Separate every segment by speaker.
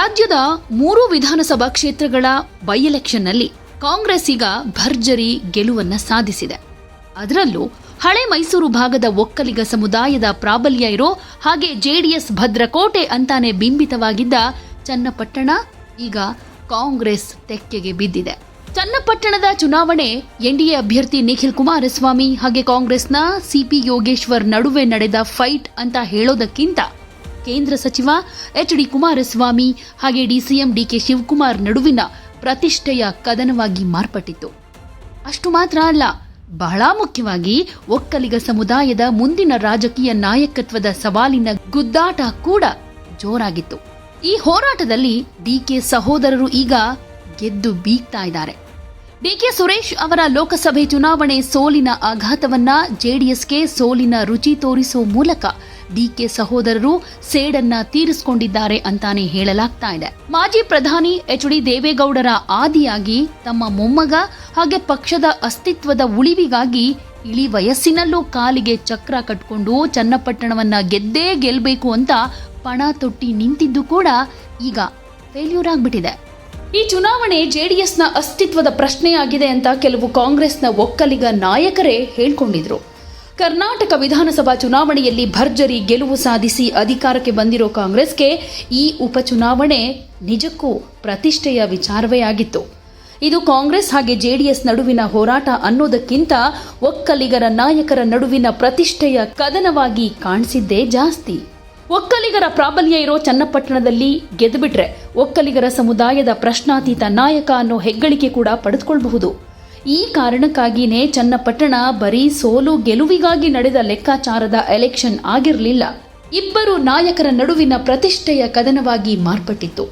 Speaker 1: ರಾಜ್ಯದ ಮೂರು ವಿಧಾನಸಭಾ ಕ್ಷೇತ್ರಗಳ ಬೈ ಎಲೆಕ್ಷನ್ನಲ್ಲಿ ಕಾಂಗ್ರೆಸ್ ಈಗ ಭರ್ಜರಿ ಗೆಲುವನ್ನ ಸಾಧಿಸಿದೆ. ಅದರಲ್ಲೂ ಹಳೆ ಮೈಸೂರು ಭಾಗದ ಒಕ್ಕಲಿಗ ಸಮುದಾಯದ ಪ್ರಾಬಲ್ಯ ಇರೋ ಹಾಗೆ ಜೆಡಿಎಸ್ ಭದ್ರಕೋಟೆ ಅಂತಾನೆ ಬಿಂಬಿತವಾಗಿದ್ದ ಚನ್ನಪಟ್ಟಣ ಈಗ ಕಾಂಗ್ರೆಸ್ ತೆಕ್ಕೆಗೆ ಬಿದ್ದಿದೆ. ಚನ್ನಪಟ್ಟಣದ ಚುನಾವಣೆ ಎನ್ಡಿಎ ಅಭ್ಯರ್ಥಿ ನಿಖಿಲ್ ಕುಮಾರಸ್ವಾಮಿ ಹಾಗೆ ಕಾಂಗ್ರೆಸ್ನ ಸಿಪಿ ಯೋಗೇಶ್ವರ್ ನಡುವೆ ನಡೆದ ಫೈಟ್ ಅಂತ ಹೇಳೋದಕ್ಕಿಂತ ಕೇಂದ್ರ ಸಚಿವ ಎಚ್ ಡಿ ಕುಮಾರಸ್ವಾಮಿ ಹಾಗೆ ಡಿಸಿಎಂ ಡಿಕೆ ಶಿವಕುಮಾರ್ ನಡುವಿನ ಪ್ರತಿಷ್ಠೆಯ ಕದನವಾಗಿ ಮಾರ್ಪಟ್ಟಿತು ಅಷ್ಟು ಮಾತ್ರ ಅಲ್ಲ, ಬಹಳ ಮುಖ್ಯವಾಗಿ ಒಕ್ಕಲಿಗ ಸಮುದಾಯದ ಮುಂದಿನ ರಾಜಕೀಯ ನಾಯಕತ್ವದ ಸವಾಲಿನ ಗುದ್ದಾಟ ಕೂಡ ಜೋರಾಗಿತ್ತು. ಈ ಹೋರಾಟದಲ್ಲಿ ಡಿಕೆ ಸಹೋದರರು ಈಗ ಗೆದ್ದು ಬೀಗ್ತಾ ಇದ್ದಾರೆ. ಡಿಕೆ ಸುರೇಶ್ ಅವರ ಲೋಕಸಭೆ ಚುನಾವಣೆ ಸೋಲಿನ ಆಘಾತವನ್ನ ಜೆಡಿಎಸ್ಗೆ ಸೋಲಿನ ರುಚಿ ತೋರಿಸುವ ಮೂಲಕ ಡಿಕೆ ಸಹೋದರರು ಸೇಡನ್ನ ತೀರಿಸಿಕೊಂಡಿದ್ದಾರೆ ಅಂತಾನೆ ಹೇಳಲಾಗ್ತಾ ಇದೆ. ಮಾಜಿ ಪ್ರಧಾನಿ ಎಚ್ ಡಿ ದೇವೇಗೌಡರ ಆದಿಯಾಗಿ ತಮ್ಮ ಮೊಮ್ಮಗ ಹಾಗೆ ಪಕ್ಷದ ಅಸ್ತಿತ್ವದ ಉಳಿವಿಗಾಗಿ ಇಳಿ ವಯಸ್ಸಿನಲ್ಲೂ ಕಾಲಿಗೆ ಚಕ್ರ ಕಟ್ಕೊಂಡು ಚನ್ನಪಟ್ಟಣವನ್ನ ಗೆದ್ದೇ ಗೆಲ್ಲಬೇಕು ಅಂತ ಪಣ ತೊಟ್ಟಿ ನಿಂತಿದ್ದು ಕೂಡ ಈಗ ಫೇಲ್ಯೂರ್ ಆಗ್ಬಿಟ್ಟಿದೆ. ಈ ಚುನಾವಣೆ ಜೆಡಿಎಸ್ನ ಅಸ್ತಿತ್ವದ ಪ್ರಶ್ನೆಯಾಗಿದೆ ಅಂತ ಕೆಲವು ಕಾಂಗ್ರೆಸ್ನ ಒಕ್ಕಲಿಗ ನಾಯಕರೇ ಹೇಳ್ಕೊಂಡಿದ್ರು. ಕರ್ನಾಟಕ ವಿಧಾನಸಭಾ ಚುನಾವಣೆಯಲ್ಲಿ ಭರ್ಜರಿ ಗೆಲುವು ಸಾಧಿಸಿ ಅಧಿಕಾರಕ್ಕೆ ಬಂದಿರೋ ಕಾಂಗ್ರೆಸ್ಗೆ ಈ ಉಪಚುನಾವಣೆ ನಿಜಕ್ಕೂ ಪ್ರತಿಷ್ಠೆಯ ವಿಚಾರವೇ ಆಗಿತ್ತು. ಇದು ಕಾಂಗ್ರೆಸ್ ಹಾಗೆ ಜೆಡಿಎಸ್ ನಡುವಿನ ಹೋರಾಟ ಅನ್ನೋದಕ್ಕಿಂತ ಒಕ್ಕಲಿಗರ ನಾಯಕರ ನಡುವಿನ ಪ್ರತಿಷ್ಠೆಯ ಕದನವಾಗಿ ಕಾಣಿಸಿದ್ದೇ ಜಾಸ್ತಿ. ಒಕ್ಕಲಿಗರ ಪ್ರಾಬಲ್ಯ ಇರೋ ಚನ್ನಪಟ್ಟಣದಲ್ಲಿ ಗೆದ್ದುಬಿಟ್ರೆ ಒಕ್ಕಲಿಗರ ಸಮುದಾಯದ ಪ್ರಶ್ನಾತೀತ ನಾಯಕ ಅನ್ನೋ ಹೆಗ್ಗಳಿಕೆ ಕೂಡ ಪಡೆದುಕೊಳ್ಳಬಹುದು ಈ ಕಾರಣಕ್ಕಾಗಿಯೇ ಚನ್ನಪಟ್ಟಣ ಬರೀ ಸೋಲು ಗೆಲುವಿಗಾಗಿ ನಡೆದ ಲೆಕ್ಕಾಚಾರದ ಎಲೆಕ್ಷನ್ ಆಗಿರಲಿಲ್ಲ. ಇಬ್ಬರು ನಾಯಕರ ನಡುವಿನ ಪ್ರತಿಷ್ಠೆಯ ಕದನವಾಗಿ ಮಾರ್ಪಟ್ಟಿತ್ತು.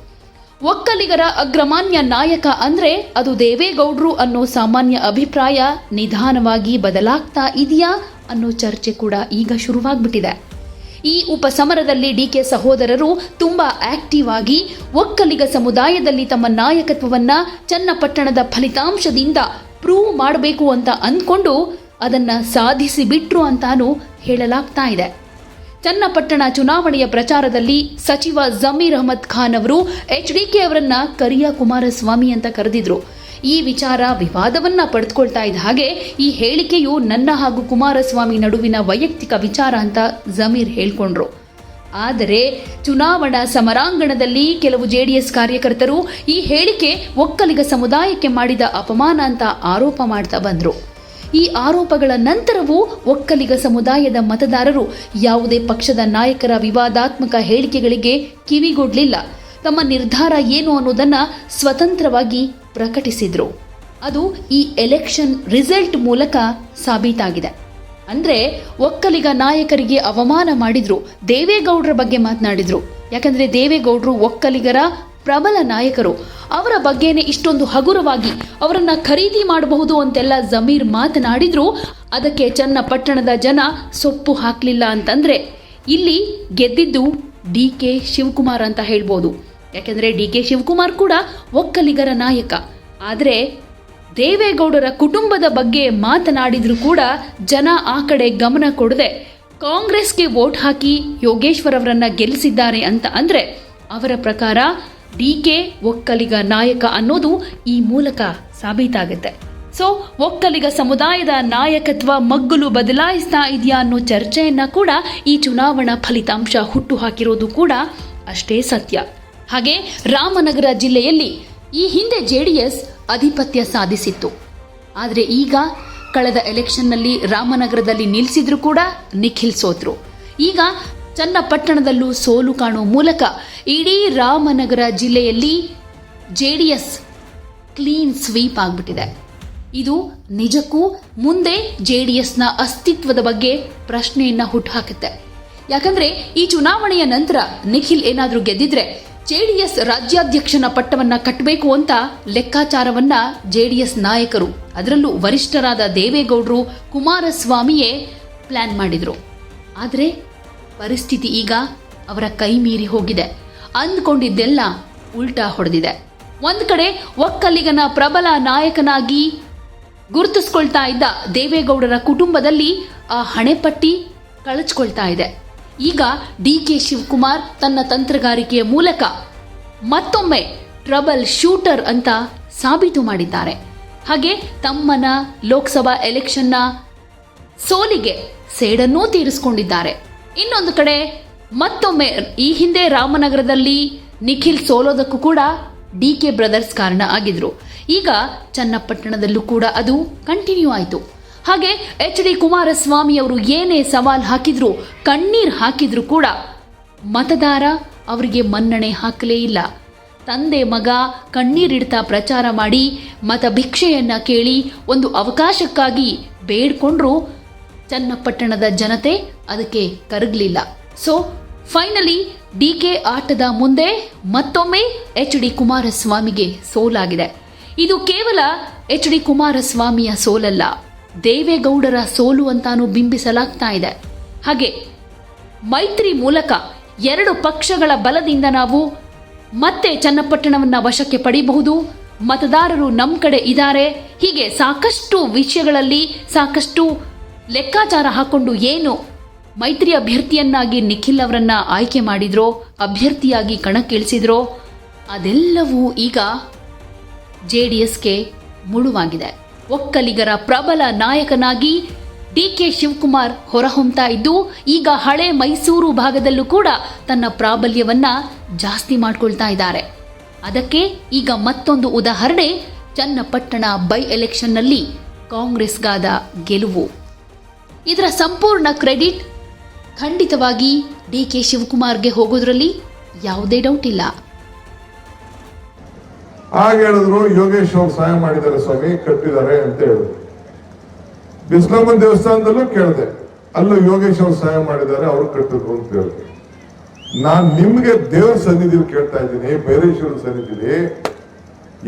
Speaker 1: ಒಕ್ಕಲಿಗರ ಅಗ್ರಮಾನ್ಯ ನಾಯಕ ಅಂದ್ರೆ ಅದು ದೇವೇಗೌಡ್ರು ಅನ್ನೋ ಸಾಮಾನ್ಯ ಅಭಿಪ್ರಾಯ ನಿಧಾನವಾಗಿ ಬದಲಾಗ್ತಾ ಇದೆಯಾ ಅನ್ನೋ ಚರ್ಚೆ ಕೂಡ ಈಗ ಶುರುವಾಗ್ಬಿಟ್ಟಿದೆ. ಈ ಉಪಸಮರದಲ್ಲಿ ಡಿಕೆ ಸಹೋದರರು ತುಂಬಾ ಆಕ್ಟಿವ್ ಆಗಿ ಒಕ್ಕಲಿಗ ಸಮುದಾಯದಲ್ಲಿ ತಮ್ಮ ನಾಯಕತ್ವವನ್ನ ಚನ್ನಪಟ್ಟಣದ ಫಲಿತಾಂಶದಿಂದ ಪ್ರೂವ್ ಮಾಡಬೇಕು ಅಂತ ಅಂದ್ಕೊಂಡು ಅದನ್ನ ಸಾಧಿಸಿ ಬಿಟ್ರು ಅಂತಾನೂ ಹೇಳಲಾಗ್ತಾ ಇದೆ. ಚನ್ನಪಟ್ಟಣ ಚುನಾವಣೆಯ ಪ್ರಚಾರದಲ್ಲಿ ಸಚಿವ ಜಮೀರ್ ಅಹಮದ್ ಖಾನ್ ಅವರು ಎಚ್ ಡಿ ಕೆ ಅವರನ್ನ ಕರಿಯ ಕುಮಾರಸ್ವಾಮಿ ಅಂತ ಕರೆದಿದ್ರು. ಈ ವಿಚಾರ ವಿವಾದವನ್ನ ಪಡೆದುಕೊಳ್ತಾ ಇದ್ದ ಹಾಗೆ ಈ ಹೇಳಿಕೆಯು ನನ್ನ ಹಾಗೂ ಕುಮಾರಸ್ವಾಮಿ ನಡುವಿನ ವೈಯಕ್ತಿಕ ವಿಚಾರ ಅಂತ ಜಮೀರ್ ಹೇಳ್ಕೊಂಡ್ರು. ಆದರೆ ಚುನಾವಣಾ ಸಮರಾಂಗಣದಲ್ಲಿ ಕೆಲವು ಜೆಡಿಎಸ್ ಕಾರ್ಯಕರ್ತರು ಈ ಹೇಳಿಕೆ ಒಕ್ಕಲಿಗ ಸಮುದಾಯಕ್ಕೆ ಮಾಡಿದ ಅಪಮಾನ ಅಂತ ಆರೋಪ ಮಾಡ್ತಾ ಬಂದ್ರು. ಈ ಆರೋಪಗಳ ನಂತರವೂ ಒಕ್ಕಲಿಗ ಸಮುದಾಯದ ಮತದಾರರು ಯಾವುದೇ ಪಕ್ಷದ ನಾಯಕರ ವಿವಾದಾತ್ಮಕ ಹೇಳಿಕೆಗಳಿಗೆ ಕಿವಿಗೊಡ್ಲಿಲ್ಲ. ತಮ್ಮ ನಿರ್ಧಾರ ಏನು ಅನ್ನೋದನ್ನ ಸ್ವತಂತ್ರವಾಗಿ ಪ್ರಕಟಿಸಿದ್ರು. ಅದು ಈ ಎಲೆಕ್ಷನ್ ರಿಸಲ್ಟ್ ಮೂಲಕ ಸಾಬೀತಾಗಿದೆ. ಅಂದ್ರೆ ಒಕ್ಕಲಿಗ ನಾಯಕರಿಗೆ ಅವಮಾನ ಮಾಡಿದ್ರು, ದೇವೇಗೌಡರ ಬಗ್ಗೆ ಮಾತನಾಡಿದ್ರು. ಯಾಕಂದ್ರೆ ದೇವೇಗೌಡರು ಒಕ್ಕಲಿಗರ ಪ್ರಬಲ ನಾಯಕರು. ಅವರ ಬಗ್ಗೆನೇ ಇಷ್ಟೊಂದು ಹಗುರವಾಗಿ ಅವರನ್ನ ಖರೀದಿ ಮಾಡಬಹುದು ಅಂತೆಲ್ಲ ಜಮೀರ್ ಮಾತನಾಡಿದ್ರು. ಅದಕ್ಕೆ ಚನ್ನಪಟ್ಟಣದ ಜನ ಸೊಪ್ಪು ಹಾಕ್ಲಿಲ್ಲ ಅಂತಂದ್ರೆ ಇಲ್ಲಿ ಗೆದ್ದಿದ್ದು ಡಿ ಕೆ ಶಿವಕುಮಾರ್ ಅಂತ ಹೇಳ್ಬೋದು. ಯಾಕೆಂದ್ರೆ ಡಿ ಕೆ ಶಿವಕುಮಾರ್ ಕೂಡ ಒಕ್ಕಲಿಗರ ನಾಯಕ. ಆದರೆ ದೇವೇಗೌಡರ ಕುಟುಂಬದ ಬಗ್ಗೆ ಮಾತನಾಡಿದರೂ ಕೂಡ ಜನ ಆ ಕಡೆ ಗಮನ ಕೊಡದೆ ಕಾಂಗ್ರೆಸ್ಗೆ ವೋಟ್ ಹಾಕಿ ಯೋಗೇಶ್ವರ್ ಅವರನ್ನ ಗೆಲ್ಲಿಸಿದ್ದಾರೆ ಅಂತ ಅಂದರೆ ಅವರ ಪ್ರಕಾರ ಡಿ ಕೆ ಒಕ್ಕಲಿಗ ನಾಯಕ ಅನ್ನೋದು ಈ ಮೂಲಕ ಸಾಬೀತಾಗುತ್ತೆ. ಸೊ, ಒಕ್ಕಲಿಗ ಸಮುದಾಯದ ನಾಯಕತ್ವ ಮಗ್ಗುಲು ಬದಲಾಯಿಸ್ತಾ ಇದೆಯಾ ಅನ್ನೋ ಚರ್ಚೆಯನ್ನ ಕೂಡ ಈ ಚುನಾವಣಾ ಫಲಿತಾಂಶ ಹುಟ್ಟು ಹಾಕಿರೋದು ಕೂಡ ಅಷ್ಟೇ ಸತ್ಯ. ಹಾಗೆ ರಾಮನಗರ ಜಿಲ್ಲೆಯಲ್ಲಿ ಈ ಹಿಂದೆ ಜೆಡಿಎಸ್ ಅಧಿಪತ್ಯ ಸಾಧಿಸಿತ್ತು. ಆದರೆ ಈಗ ಕಳೆದ ಎಲೆಕ್ಷನ್ನಲ್ಲಿ ರಾಮನಗರದಲ್ಲಿ ನಿಲ್ಲಿಸಿದ್ರು ಕೂಡ ನಿಖಿಲ್ ಸೋತ್ರು ಈಗ ಚನ್ನಪಟ್ಟಣದಲ್ಲೂ ಸೋಲು ಕಾಣುವ ಮೂಲಕ ಇಡೀ ರಾಮನಗರ ಜಿಲ್ಲೆಯಲ್ಲಿ ಜೆಡಿಎಸ್ ಕ್ಲೀನ್ ಸ್ವೀಪ್ ಆಗ್ಬಿಟ್ಟಿದೆ. ಇದು ನಿಜಕ್ಕೂ ಮುಂದೆ ಜೆಡಿಎಸ್ನ ಅಸ್ತಿತ್ವದ ಬಗ್ಗೆ ಪ್ರಶ್ನೆಯನ್ನ ಹುಟ್ಟುಹಾಕುತ್ತೆ ಯಾಕಂದ್ರೆ ಈ ಚುನಾವಣೆಯ ನಂತರ ನಿಖಿಲ್ ಏನಾದರೂ ಗೆದ್ದಿದ್ರೆ ಜೆಡಿಎಸ್ ರಾಜ್ಯಾಧ್ಯಕ್ಷನ ಪಟ್ಟವನ್ನ ಕಟ್ಟಬೇಕು ಅಂತ ಲೆಕ್ಕಾಚಾರವನ್ನ ಜೆಡಿಎಸ್ ನಾಯಕರು, ಅದರಲ್ಲೂ ವರಿಷ್ಠರಾದ ದೇವೇಗೌಡರು ಕುಮಾರಸ್ವಾಮಿಯೇ ಪ್ಲಾನ್ ಮಾಡಿದ್ರು. ಆದರೆ ಪರಿಸ್ಥಿತಿ ಈಗ ಅವರ ಕೈ ಮೀರಿ ಹೋಗಿದೆ. ಅಂದ್ಕೊಂಡಿದ್ದೆಲ್ಲ ಉಲ್ಟಾ ಹೊಡೆದಿದೆ. ಒಂದು ಕಡೆ ಒಕ್ಕಲಿಗನ ಪ್ರಬಲ ನಾಯಕನಾಗಿ ಗುರುತಿಸ್ಕೊಳ್ತಾ ಇದ್ದ ದೇವೇಗೌಡರ ಕುಟುಂಬದಲ್ಲಿ ಆ ಹಣೆಪಟ್ಟಿ ಕಳಚ್ಕೊಳ್ತಾ ಇದೆ. ಈಗ ಡಿ ಕೆ ಶಿವಕುಮಾರ್ ತನ್ನ ತಂತ್ರಗಾರಿಕೆಯ ಮೂಲಕ ಮತ್ತೊಮ್ಮೆ ಟ್ರಬಲ್ ಶೂಟರ್ ಅಂತ ಸಾಬೀತು ಮಾಡಿದ್ದಾರೆ. ಹಾಗೆ ತಮ್ಮನ ಲೋಕಸಭಾ ಎಲೆಕ್ಷನ್ನ ಸೋಲಿಗೆ ಸೇಡನ್ನೂ ತೀರಿಸಿಕೊಂಡಿದ್ದಾರೆ. ಇನ್ನೊಂದು ಕಡೆ ಮತ್ತೊಮ್ಮೆ ಈ ಹಿಂದೆ ರಾಮನಗರದಲ್ಲಿ ನಿಖಿಲ್ ಸೋಲೋದಕ್ಕೂ ಕೂಡ ಡಿ ಕೆ ಬ್ರದರ್ಸ್ ಕಾರಣ ಆಗಿದ್ರು. ಈಗ ಚನ್ನಪಟ್ಟಣದಲ್ಲೂ ಕೂಡ ಅದು ಕಂಟಿನ್ಯೂ ಆಯಿತು. ಹಾಗೆ ಎಚ್ ಡಿ ಕುಮಾರಸ್ವಾಮಿ ಅವರು ಏನೇ ಸವಾಲ್ ಹಾಕಿದ್ರು ಕಣ್ಣೀರು ಹಾಕಿದ್ರು ಕೂಡ ಮತದಾರ ಅವರಿಗೆ ಮನ್ನಣೆ ಹಾಕಲೇ ಇಲ್ಲ. ತಂದೆ ಮಗ ಕಣ್ಣೀರಿಡ್ತಾ ಪ್ರಚಾರ ಮಾಡಿ ಮತ ಭಿಕ್ಷೆಯನ್ನ ಕೇಳಿ ಒಂದು ಅವಕಾಶಕ್ಕಾಗಿ ಬೇಡ್ಕೊಂಡ್ರು ಚನ್ನಪಟ್ಟಣದ ಜನತೆ ಅದಕ್ಕೆ ಕರಗಲಿಲ್ಲ. ಸೊ, ಫೈನಲಿ ಡಿ ಕೆ ಆಟದ ಮುಂದೆ ಮತ್ತೊಮ್ಮೆ ಎಚ್ ಡಿ ಕುಮಾರಸ್ವಾಮಿಗೆ ಸೋಲಾಗಿದೆ. ಇದು ಕೇವಲ ಎಚ್ ಡಿ ಕುಮಾರಸ್ವಾಮಿಯ ಸೋಲಲ್ಲ. ದೇವೇಗೌಡರ ಸೋಲು ಅಂತಾನೂ ಬಿಂಬಿಸಲಾಗ್ತಾ ಇದೆ. ಹಾಗೆ ಮೈತ್ರಿ ಮೂಲಕ ಎರಡು ಪಕ್ಷಗಳ ಬಲದಿಂದ ನಾವು ಮತ್ತೆ ಚನ್ನಪಟ್ಟಣವನ್ನ ವಶಕ್ಕೆ ಪಡೆಯಬಹುದು ಮತದಾರರು ನಮ್ಮ ಕಡೆ ಇದ್ದಾರೆ. ಹೀಗೆ ಸಾಕಷ್ಟು ವಿಷಯಗಳಲ್ಲಿ ಸಾಕಷ್ಟು ಲೆಕ್ಕಾಚಾರ ಹಾಕೊಂಡು ಏನು ಮೈತ್ರಿ ಅಭ್ಯರ್ಥಿಯನ್ನಾಗಿ ನಿಖಿಲ್ ಅವರನ್ನ ಆಯ್ಕೆ ಮಾಡಿದ್ರೋ, ಅಭ್ಯರ್ಥಿಯಾಗಿ ಕಣಕ್ಕಿಳಿಸಿದ್ರೋ, ಅದೆಲ್ಲವೂ ಈಗ ಜೆ ಡಿ ಎಸ್ಗೆ ಮುಳುವಾಗಿದೆ. ಒಕ್ಕಲಿಗರ ಪ್ರಬಲ ನಾಯಕನಾಗಿ ಡಿ ಕೆ ಶಿವಕುಮಾರ್ ಹೊರಹೊಮ್ತಾ ಇದ್ದು, ಈಗ ಹಳೆ ಮೈಸೂರು ಭಾಗದಲ್ಲೂ ಕೂಡ ತನ್ನ ಪ್ರಾಬಲ್ಯವನ್ನ ಜಾಸ್ತಿ ಮಾಡ್ಕೊಳ್ತಾ ಇದ್ದಾರೆ. ಅದಕ್ಕೆ ಈಗ ಮತ್ತೊಂದು ಉದಾಹರಣೆ, ಚನ್ನಪಟ್ಟಣ ಬೈ ಎಲೆಕ್ಷನ್ನಲ್ಲಿ ಕಾಂಗ್ರೆಸ್ಗಾದ ಗೆಲುವು. ಇದರ ಸಂಪೂರ್ಣ ಕ್ರೆಡಿಟ್ ಖಂಡಿತವಾಗಿ ಡಿ ಕೆ ಶಿವಕುಮಾರ್ಗೆ ಹೋಗೋದ್ರಲ್ಲಿ ಯಾವುದೇ ಡೌಟ್ ಇಲ್ಲ.
Speaker 2: ಆಗ ಹೇಳಿದ್ರು, ಯೋಗೇಶ್ ಅವ್ರು ಸಹಾಯ ಮಾಡಿದ್ದಾರೆ ಸ್ವಾಮಿ, ಕಟ್ಟಿದ್ದಾರೆ ಅಂತ ಹೇಳಿದ್ರು. ಬಿಸ್ಲಮ್ಮ ದೇವಸ್ಥಾನದಲ್ಲೂ ಕೇಳಿದೆ, ಅಲ್ಲೂ ಯೋಗೇಶ್ ಅವ್ರು ಸಹಾಯ ಮಾಡಿದ್ದಾರೆ, ಅವರು ಕಟ್ಟಿದ್ರು ಅಂತ ಹೇಳಿದ್ರು. ನಾನ್ ನಿಮ್ಗೆ ದೇವ್ರ ಸನ್ನಿಧಿಲಿ ಕೇಳ್ತಾ ಇದ್ದೀನಿ ಭೈರೇಶ್ವರ ಸನ್ನಿಧಿಲಿ,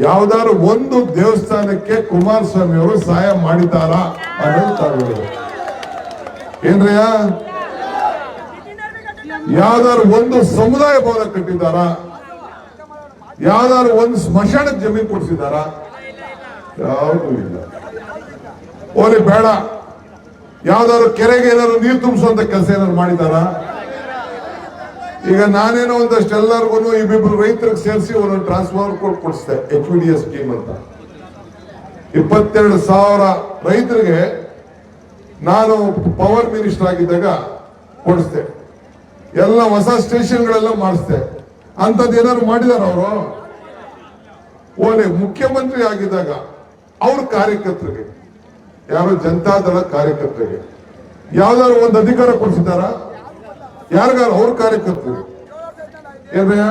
Speaker 2: ಯಾವ್ದಾದ್ರು ಒಂದು ದೇವಸ್ಥಾನಕ್ಕೆ ಕುಮಾರಸ್ವಾಮಿ ಅವರು ಸಹಾಯ ಮಾಡಿದ್ದಾರಾ ಅನ್ನೋದು ತಾವು ಏನ್ರಯ್ಯ? ಯಾವ್ದಾದ್ರು ಒಂದು ಸಮುದಾಯ ಭವನ ಕಟ್ಟಿದ್ದಾರಾ? ಯಾವ್ದಾದ್ರು ಒಂದು ಸ್ಮಶಾನಕ್ಕೆ ಜಮೀನು ಕೊಡಿಸಿದಾರ ಯಾವುದೂ ಇಲ್ಲ. ಓಲಿ ಬೇಡ. ಯಾವ್ದಾದ್ರು ಕೆರೆಗೆ ಏನಾದ್ರು ನೀರು ತುಂಬಿಸುವಂತ ಕೆಲಸ ಏನಾದ್ರು ಮಾಡಿದಾರ ಈಗ ನಾನೇನೋ ಒಂದಷ್ಟು ಎಲ್ಲರಿಗೂ ಇಬ್ಬಿಬ್ರು ರೈತರಿಗೆ ಸೇರಿಸಿ ಒಂದು ಟ್ರಾನ್ಸ್ಫಾರ್ಮರ್ ಕೊಟ್ಟು ಕೊಡಿಸಿದೆ H V D S scheme ಅಂತ. ಇಪ್ಪತ್ತೆರಡು ಸಾವಿರ ರೈತರಿಗೆ ನಾನು ಪವರ್ ಮಿನಿಸ್ಟರ್ ಆಗಿದ್ದಾಗ ಕೊಡಿಸ್ದೆ. ಎಲ್ಲ ಹೊಸ ಸ್ಟೇಷನ್ಗಳೆಲ್ಲ ಮಾಡಿಸ್ದೆ. ಅಂತದ್ ಏನಾದ್ರು ಮಾಡಿದಾರ ಅವರು? ಓಲೆ ಮುಖ್ಯಮಂತ್ರಿ ಆಗಿದ್ದಾಗ ಅವ್ರ ಕಾರ್ಯಕರ್ತರಿಗೆ, ಯಾರು ಜನತಾದಳ ಕಾರ್ಯಕರ್ತರಿಗೆ, ಯಾವ್ದಾದ್ರು ಒಂದು ಅಧಿಕಾರ ಕೊಡಿಸಿದಾರ ಯಾರಿಗಾರು ಅವ್ರ ಕಾರ್ಯಕರ್ತರಿಗೆ? ಏನ್ರಯ್ಯ?